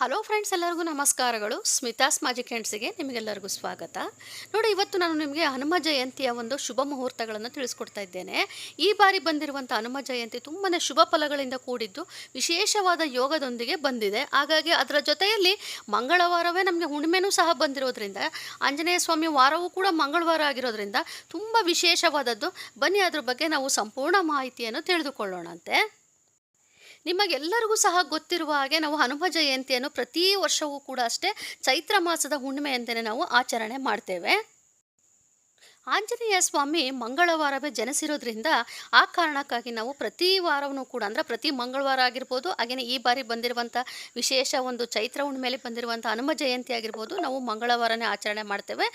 Hello friends ಎಲ್ಲರಿಗೂ ನಮಸ್ಕಾರಗಳು. Smitha's magic ಹ್ಯಾಂಡ್ಸಿಗೆ ನಿಮಗೆಲ್ಲರಿಗೂ ಸ್ವಾಗತ. ನೋಡಿ, ಇವತ್ತು ನಾನು ನಿಮಗೆ ಹನುಮ ಜಯಂತಿಯ ಒಂದು ಶುಭ ಮುಹೂರ್ತಗಳನ್ನು ತಿಳಿಸ್ಕೊಡ್ತಾ ಇದ್ದೇನೆ. ಈ ಬಾರಿ ಬಂದಿರುವಂಥ ಹನುಮ ಜಯಂತಿ ತುಂಬಾ ಶುಭ ಫಲಗಳಿಂದ ಕೂಡಿದ್ದು ವಿಶೇಷವಾದ ಯೋಗದೊಂದಿಗೆ ಬಂದಿದೆ. ಹಾಗಾಗಿ ಅದರ ಜೊತೆಯಲ್ಲಿ ಮಂಗಳವಾರವೇ ನಮಗೆ ಹುಣ್ಣಿಮೆನೂ ಸಹ ಬಂದಿರೋದ್ರಿಂದ, ಆಂಜನೇಯ ಸ್ವಾಮಿ ವಾರವೂ ಕೂಡ ಮಂಗಳವಾರ ಆಗಿರೋದ್ರಿಂದ ತುಂಬ ವಿಶೇಷವಾದದ್ದು. ಬನ್ನಿ, ಅದ್ರ ಬಗ್ಗೆ ನಾವು ಸಂಪೂರ್ಣ ಮಾಹಿತಿಯನ್ನು ತಿಳಿದುಕೊಳ್ಳೋಣಂತೆ. ನಿಮಗೆಲ್ಲರಿಗೂ ಸಹ ಗೊತ್ತಿರುವ ಹಾಗೆ ನಾವು ಹನುಮ ಜಯಂತಿಯನ್ನು ಪ್ರತಿ ವರ್ಷವೂ ಕೂಡ ಅಷ್ಟೇ ಚೈತ್ರ ಮಾಸದ ಹುಣ್ಣಿಮೆಯಂತೆಯೇ ನಾವು ಆಚರಣೆ ಮಾಡ್ತೇವೆ. ಆಂಜನೇಯ ಸ್ವಾಮಿ ಮಂಗಳವಾರವೇ ಜನಿಸಿರೋದ್ರಿಂದ ಆ ಕಾರಣಕ್ಕಾಗಿ ನಾವು ಪ್ರತಿ ವಾರವೂ ಕೂಡ ಅಂದರೆ ಪ್ರತಿ ಮಂಗಳವಾರ ಆಗಿರ್ಬೋದು ಹಾಗೆಯೇ ಈ ಬಾರಿ ಬಂದಿರುವಂಥ ವಿಶೇಷ ಒಂದು ಚೈತ್ರ ಹುಣ್ಣಿಮೆಯಲ್ಲಿ ಬಂದಿರುವಂಥ ಹನುಮ ಜಯಂತಿ ಆಗಿರ್ಬೋದು, ನಾವು ಮಂಗಳವಾರನೇ ಆಚರಣೆ ಮಾಡ್ತೇವೆ.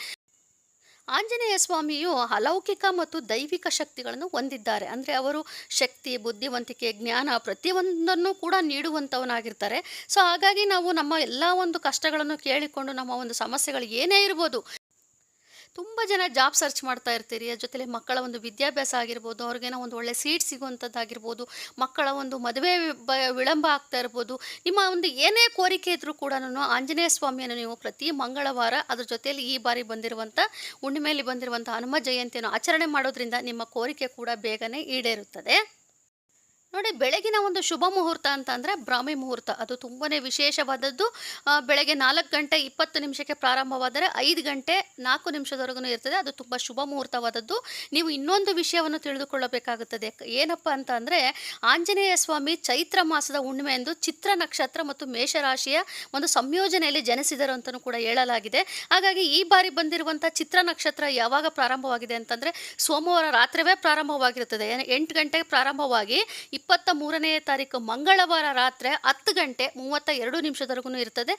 ಆಂಜನೇಯ ಸ್ವಾಮಿಯು ಅಲೌಕಿಕ ಮತ್ತು ದೈವಿಕ ಶಕ್ತಿಗಳನ್ನು ಹೊಂದಿದ್ದಾರೆ. ಅಂದರೆ ಅವರು ಶಕ್ತಿ, ಬುದ್ಧಿವಂತಿಕೆ, ಜ್ಞಾನ ಪ್ರತಿಯೊಂದನ್ನು ಕೂಡ ನೀಡುವಂಥವನಾಗಿರ್ತಾರೆ. ಸೊ ಹಾಗಾಗಿ ನಾವು ನಮ್ಮ ಎಲ್ಲ ಒಂದು ಕಷ್ಟಗಳನ್ನು ಕೇಳಿಕೊಂಡು ನಮ್ಮ ಒಂದು ಸಮಸ್ಯೆಗಳು ಏನೇ ಇರ್ಬೋದು ತುಂಬ ಜನ ಜಾಬ್ ಸರ್ಚ್ ಮಾಡ್ತಾ ಇರ್ತೀರಿ ಅದ್ರ ಜೊತೆಲಿ ಮಕ್ಕಳ ಒಂದು ವಿದ್ಯಾಭ್ಯಾಸ ಆಗಿರ್ಬೋದು, ಅವ್ರಿಗೇನೋ ಒಂದು ಒಳ್ಳೆ ಸೀಟ್ ಸಿಗುವಂಥದ್ದಾಗಿರ್ಬೋದು, ಮಕ್ಕಳ ಒಂದು ಮದುವೆ ಬ, ವಿಳಂಬ ಆಗ್ತಾ ಇರ್ಬೋದು, ನಿಮ್ಮ ಒಂದು ಏನೇ ಕೋರಿಕೆ ಇದ್ದರೂ ಕೂಡ ಆಂಜನೇಯ ಸ್ವಾಮಿಯನ್ನು ನೀವು ಪ್ರತಿ ಮಂಗಳವಾರ ಅದ್ರ ಜೊತೆಯಲ್ಲಿ ಈ ಬಾರಿ ಬಂದಿರುವಂಥ, ಹುಣ್ಣಿಮೆಯಲ್ಲಿ ಬಂದಿರುವಂಥ ಹನುಮ ಜಯಂತಿಯನ್ನು ಆಚರಣೆ ಮಾಡೋದ್ರಿಂದ ನಿಮ್ಮ ಕೋರಿಕೆ ಕೂಡ ಬೇಗನೆ ಈಡೇರುತ್ತದೆ. ನೋಡಿ, ಬೆಳಗಿನ ಒಂದು ಶುಭ ಮುಹೂರ್ತ ಅಂತ ಅಂದರೆ ಬ್ರಾಹ್ಮಿ ಮುಹೂರ್ತ. ಅದು ತುಂಬಾ ವಿಶೇಷವಾದದ್ದು. ಬೆಳಗ್ಗೆ ನಾಲ್ಕು ಗಂಟೆ ಇಪ್ಪತ್ತು ನಿಮಿಷಕ್ಕೆ ಪ್ರಾರಂಭವಾದರೆ ಐದು ಗಂಟೆ ನಾಲ್ಕು ನಿಮಿಷದವರೆಗೂ ಇರ್ತದೆ. ಅದು ತುಂಬ ಶುಭ ಮುಹೂರ್ತವಾದದ್ದು. ನೀವು ಇನ್ನೊಂದು ವಿಷಯವನ್ನು ತಿಳಿದುಕೊಳ್ಳಬೇಕಾಗುತ್ತದೆ. ಏನಪ್ಪ ಅಂತ ಅಂದರೆ ಆಂಜನೇಯ ಸ್ವಾಮಿ ಚೈತ್ರ ಮಾಸದ ಹುಣ್ಣಿಮೆ ಎಂದು ಚಿತ್ರ ನಕ್ಷತ್ರ ಮತ್ತು ಮೇಷರಾಶಿಯ ಒಂದು ಸಂಯೋಜನೆಯಲ್ಲಿ ಜನಿಸಿದರು ಅಂತಲೂ ಕೂಡ ಹೇಳಲಾಗಿದೆ. ಹಾಗಾಗಿ ಈ ಬಾರಿ ಬಂದಿರುವಂಥ ಚಿತ್ರ ನಕ್ಷತ್ರ ಯಾವಾಗ ಪ್ರಾರಂಭವಾಗಿದೆ ಅಂತಂದರೆ, ಸೋಮವಾರ ರಾತ್ರಿವೇ ಪ್ರಾರಂಭವಾಗಿರುತ್ತದೆ. ಎಂಟು ಗಂಟೆಗೆ ಪ್ರಾರಂಭವಾಗಿ ಇಪ್ಪತ್ತ ಮೂರನೇ ತಾರೀಕು ಮಂಗಳವಾರ ರಾತ್ರಿ ಹತ್ತು ಗಂಟೆ ಮೂವತ್ತ ಎರಡು ನಿಮಿಷದವರೆಗೂ ಇರ್ತದೆ.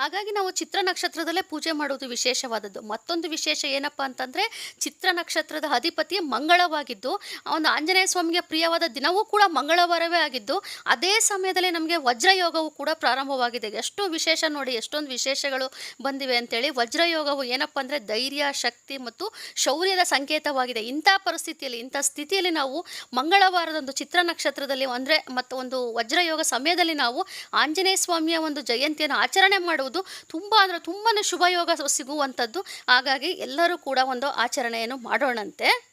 ಹಾಗಾಗಿ ನಾವು ಚಿತ್ರ ನಕ್ಷತ್ರದಲ್ಲೇ ಪೂಜೆ ಮಾಡುವುದು ವಿಶೇಷವಾದದ್ದು. ಮತ್ತೊಂದು ವಿಶೇಷ ಏನಪ್ಪ ಅಂತಂದರೆ, ಚಿತ್ರ ನಕ್ಷತ್ರದ ಅಧಿಪತಿ ಮಂಗಳವಾಗಿದ್ದು ಒಂದು ಆಂಜನೇಯ ಸ್ವಾಮಿಗೆ ಪ್ರಿಯವಾದ ದಿನವೂ ಕೂಡ ಮಂಗಳವಾರವೇ ಆಗಿದ್ದು, ಅದೇ ಸಮಯದಲ್ಲಿ ನಮಗೆ ವಜ್ರಯೋಗವು ಕೂಡ ಪ್ರಾರಂಭವಾಗಿದೆ. ಎಷ್ಟು ವಿಶೇಷ ನೋಡಿ, ಎಷ್ಟೊಂದು ವಿಶೇಷಗಳು ಬಂದಿವೆ ಅಂತೇಳಿ ವಜ್ರಯೋಗವು ಏನಪ್ಪ ಅಂದರೆ ಧೈರ್ಯ, ಶಕ್ತಿ ಮತ್ತು ಶೌರ್ಯದ ಸಂಕೇತವಾಗಿದೆ. ಇಂಥ ಪರಿಸ್ಥಿತಿಯಲ್ಲಿ, ಇಂಥ ಸ್ಥಿತಿಯಲ್ಲಿ ನಾವು ಮಂಗಳವಾರದಂದು ಚಿತ್ರ ನಕ್ಷತ್ರದಲ್ಲಿ ಅಂದರೆ ಮತ್ತು ಒಂದು ವಜ್ರಯೋಗ ಸಮಯದಲ್ಲಿ ನಾವು ಆಂಜನೇಯ ಸ್ವಾಮಿಯ ಒಂದು ಜಯಂತಿಯನ್ನು ಆಚರಣೆ ಮಾಡುವುದು ತುಂಬ ಅಂದರೆ ತುಂಬಾ ಶುಭಯೋಗ ಸಿಗುವಂಥದ್ದು. ಹಾಗಾಗಿ ಎಲ್ಲರೂ ಕೂಡ ಒಂದು ಆಚರಣೆಯನ್ನು ಮಾಡೋಣಂತೆ.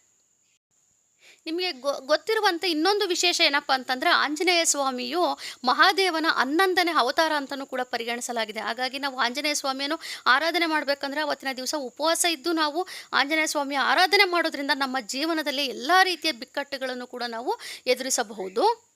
ನಿಮಗೆ ಗೊ ಗೊತ್ತಿರುವಂಥ ಇನ್ನೊಂದು ವಿಶೇಷ ಏನಪ್ಪ ಅಂತಂದರೆ ಆಂಜನೇಯ ಸ್ವಾಮಿಯು ಮಹಾದೇವನ ಹನ್ನೊಂದನೇ ಅವತಾರ ಅಂತಲೂ ಕೂಡ ಪರಿಗಣಿಸಲಾಗಿದೆ. ಹಾಗಾಗಿ ನಾವು ಆಂಜನೇಯ ಸ್ವಾಮಿಯನ್ನು ಆರಾಧನೆ ಮಾಡಬೇಕಂದ್ರೆ ಅವತ್ತಿನ ದಿವಸ ಉಪವಾಸ ಇದ್ದು ನಾವು ಆಂಜನೇಯ ಸ್ವಾಮಿಯ ಆರಾಧನೆ ಮಾಡೋದ್ರಿಂದ ನಮ್ಮ ಜೀವನದಲ್ಲಿ ಎಲ್ಲ ರೀತಿಯ ಬಿಕ್ಕಟ್ಟುಗಳನ್ನು ಕೂಡ ನಾವು ಎದುರಿಸಬಹುದು.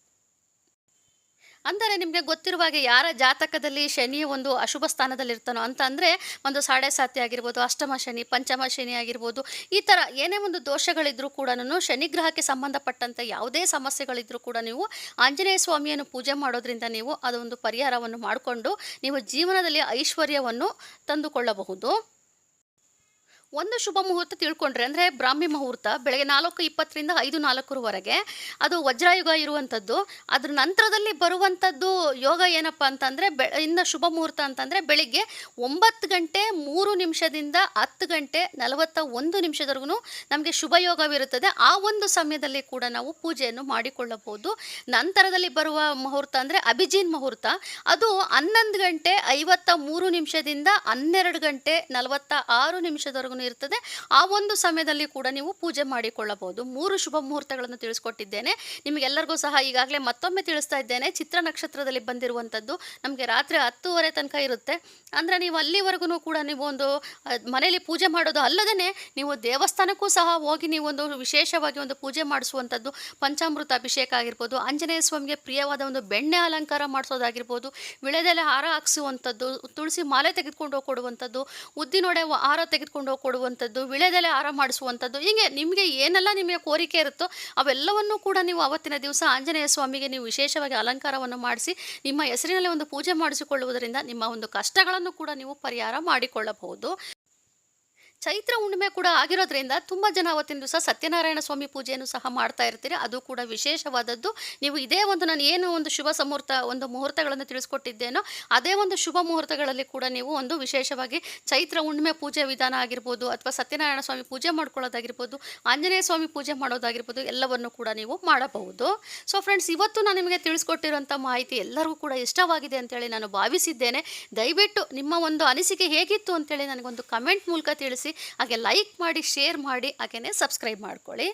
ಅಂದರೆ ನಿಮಗೆ ಗೊತ್ತಿರುವ ಹಾಗೆ ಯಾರ ಜಾತಕದಲ್ಲಿ ಶನಿ ಒಂದು ಅಶುಭ ಸ್ಥಾನದಲ್ಲಿ ಇರ್ತಾನೋ ಅಂತ ಅಂದರೆ ಒಂದು ಸಾಡೆ ಸಾತಿ ಆಗಿರ್ಬೋದು, ಅಷ್ಟಮ ಶನಿ, ಪಂಚಮ ಶನಿ ಆಗಿರ್ಬೋದು, ಈ ಥರ ಏನೇ ಒಂದು ದೋಷಗಳಿದ್ರೂ ಕೂಡ ಶನಿಗ್ರಹಕ್ಕೆ ಸಂಬಂಧಪಟ್ಟಂಥ ಯಾವುದೇ ಸಮಸ್ಯೆಗಳಿದ್ರೂ ಕೂಡ ನೀವು ಆಂಜನೇಯ ಸ್ವಾಮಿಯನ್ನು ಪೂಜೆ ಮಾಡೋದ್ರಿಂದ ನೀವು ಅದೊಂದು ಪರಿಹಾರವನ್ನು ಮಾಡಿಕೊಂಡು ನೀವು ಜೀವನದಲ್ಲಿ ಐಶ್ವರ್ಯವನ್ನು ತಂದುಕೊಳ್ಳಬಹುದು. ಒಂದು ಶುಭ ಮುಹೂರ್ತ ತಿಳ್ಕೊಂಡ್ರೆ, ಅಂದರೆ ಬ್ರಾಹ್ಮಿ ಮುಹೂರ್ತ ಬೆಳಗ್ಗೆ ನಾಲ್ಕು ಇಪ್ಪತ್ತರಿಂದ ಐದು ನಾಲ್ಕರವರೆಗೆ, ಅದು ವಜ್ರಾಯುಗ ಇರುವಂಥದ್ದು ಅದ್ರ ನಂತರದಲ್ಲಿ ಬರುವಂಥದ್ದು ಯೋಗ ಏನಪ್ಪ ಅಂತಂದರೆ, ಬೆ, ಇನ್ನು ಶುಭ ಮುಹೂರ್ತ ಅಂತಂದರೆ ಬೆಳಿಗ್ಗೆ ಒಂಬತ್ತು ಗಂಟೆ ಮೂರು ನಿಮಿಷದಿಂದ ಹತ್ತು ಗಂಟೆ ನಲವತ್ತ ಒಂದು ನಿಮಿಷದವರೆಗೂ ನಮಗೆ ಶುಭ ಯೋಗವಿರುತ್ತದೆ. ಆ ಒಂದು ಸಮಯದಲ್ಲಿ ಕೂಡ ನಾವು ಪೂಜೆಯನ್ನು ಮಾಡಿಕೊಳ್ಳಬಹುದು. ನಂತರದಲ್ಲಿ ಬರುವ ಮುಹೂರ್ತ ಅಂದರೆ ಅಭಿಜಿನ್ ಮುಹೂರ್ತ. ಅದು ಹನ್ನೊಂದು ಗಂಟೆ ಐವತ್ತ ಮೂರು ನಿಮಿಷದಿಂದ ಹನ್ನೆರಡು ಗಂಟೆ ನಲವತ್ತ ಆರು ನಿಮಿಷದವರೆಗೂ ಇರ್ತದೆ. ಆ ಒಂದು ಸಮಯದಲ್ಲಿ ಕೂಡ ನೀವು ಪೂಜೆ ಮಾಡಿಕೊಳ್ಳಬಹುದು. ಮೂರು ಶುಭ ಮುಹೂರ್ತಗಳನ್ನು ತಿಳಿಸ್ಕೊಟ್ಟಿದ್ದೇನೆ. ನಿಮಗೆಲ್ಲರಿಗೂ ಸಹ ಈಗಾಗಲೇ ಮತ್ತೊಮ್ಮೆ ತಿಳಿಸ್ತಾ ಇದ್ದೇನೆ. ಚಿತ್ರ ನಕ್ಷತ್ರದಲ್ಲಿ ಬಂದಿರುವಂಥದ್ದು ನಮಗೆ ರಾತ್ರಿ ಹತ್ತುವರೆ ತನಕ ಇರುತ್ತೆ. ಅಂದರೆ ನೀವು ಅಲ್ಲಿವರೆಗೂ ಕೂಡ ನೀವು ಒಂದು ಮನೆಯಲ್ಲಿ ಪೂಜೆ ಮಾಡೋದು ಅಲ್ಲದೇ ನೀವು ದೇವಸ್ಥಾನಕ್ಕೂ ಸಹ ಹೋಗಿ ನೀವು ಒಂದು ವಿಶೇಷವಾಗಿ ಒಂದು ಪೂಜೆ ಮಾಡಿಸುವಂಥದ್ದು ಪಂಚಾಮೃತ ಅಭಿಷೇಕ ಆಗಿರ್ಬೋದು, ಆಂಜನೇಯ ಸ್ವಾಮಿಗೆ ಪ್ರಿಯವಾದ ಒಂದು ಬೆಣ್ಣೆ ಅಲಂಕಾರ ಮಾಡಿಸೋದಾಗಿರ್ಬೋದು, ವಿಳೆದೆಲೆ ಹಾರ ಹಾಕ್ಸುವಂಥದ್ದು, ತುಳಸಿ ಮಾಲೆ ತೆಗೆದುಕೊಂಡು ಹೋಗಿ ಕೊಡುವಂಥದ್ದು, ಉದ್ದಿನೊಡೆ ಹಾರ ತೆಗೆದುಕೊಂಡು ಹೋಗಿ ಕೊಡುವಂಥದ್ದು, ವಿಳೆದೆಲೆ ಹಾರ ಮಾಡಿಸುವಂಥದ್ದು, ಹೀಗೆ ನಿಮಗೆ ಏನೆಲ್ಲ ನಿಮಗೆ ಕೋರಿಕೆ ಇರುತ್ತೋ ಅವೆಲ್ಲವನ್ನೂ ಕೂಡ ನೀವು ಅವತ್ತಿನ ದಿವಸ ಆಂಜನೇಯ ಸ್ವಾಮಿಗೆ ನೀವು ವಿಶೇಷವಾಗಿ ಅಲಂಕಾರವನ್ನು ಮಾಡಿಸಿ, ನಿಮ್ಮ ಹೆಸರಿನಲ್ಲಿ ಒಂದು ಪೂಜೆ ಮಾಡಿಸಿಕೊಳ್ಳುವುದರಿಂದ ನಿಮ್ಮ ಒಂದು ಕಷ್ಟಗಳನ್ನು ಕೂಡ ನೀವು ಪರಿಹಾರ ಮಾಡಿಕೊಳ್ಳಬಹುದು. ಚೈತ್ರ ಹುಣ್ಣಿಮೆ ಕೂಡ ಆಗಿರೋದ್ರಿಂದ ತುಂಬ ಜನ ಅವತ್ತಿನ ದಿವಸ ಸತ್ಯನಾರಾಯಣ ಸ್ವಾಮಿ ಪೂಜೆಯನ್ನು ಸಹ ಮಾಡ್ತಾ ಇರ್ತೀರಿ. ಅದು ಕೂಡ ವಿಶೇಷವಾದದ್ದು. ನೀವು ಇದೇ ಒಂದು ನಾನು ಏನು ಒಂದು ಶುಭ ಸಮೂರ್ತ, ಒಂದು ಮುಹೂರ್ತಗಳನ್ನು ತಿಳಿಸ್ಕೊಟ್ಟಿದ್ದೇನೋ, ಅದೇ ಒಂದು ಶುಭ ಮುಹೂರ್ತಗಳಲ್ಲಿ ಕೂಡ ನೀವು ಒಂದು ವಿಶೇಷವಾಗಿ ಚೈತ್ರ ಹುಣ್ಣಿಮೆ ಪೂಜೆ ವಿಧಾನ ಆಗಿರ್ಬೋದು ಅಥವಾ ಸತ್ಯನಾರಾಯಣ ಸ್ವಾಮಿ ಪೂಜೆ ಮಾಡ್ಕೊಳ್ಳೋದಾಗಿರ್ಬೋದು, ಆಂಜನೇಯ ಸ್ವಾಮಿ ಪೂಜೆ ಮಾಡೋದಾಗಿರ್ಬೋದು, ಎಲ್ಲವನ್ನು ಕೂಡ ನೀವು ಮಾಡಬಹುದು. ಸೊ ಫ್ರೆಂಡ್ಸ್ ಇವತ್ತು ನಾನು ನಿಮಗೆ ತಿಳಿಸ್ಕೊಟ್ಟಿರುವಂಥ ಮಾಹಿತಿ ಎಲ್ಲರಿಗೂ ಕೂಡ ಇಷ್ಟವಾಗಿದೆ ಅಂತೇಳಿ ನಾನು ಭಾವಿಸಿದ್ದೇನೆ. ದಯವಿಟ್ಟು ನಿಮ್ಮ ಒಂದು ಅನಿಸಿಕೆ ಹೇಗಿತ್ತು ಅಂತೇಳಿ ನನಗೊಂದು ಕಮೆಂಟ್ ಮೂಲಕ ತಿಳಿಸಿ. ಹಾಗೆ ಲೈಕ್ ಮಾಡಿ ಶೇರ್ ಮಾಡಿ ಹಾಗೆಯೇ ಸಬ್ಸ್ಕ್ರೈಬ್ ಮಾಡ್ಕೊಳ್ಳಿ.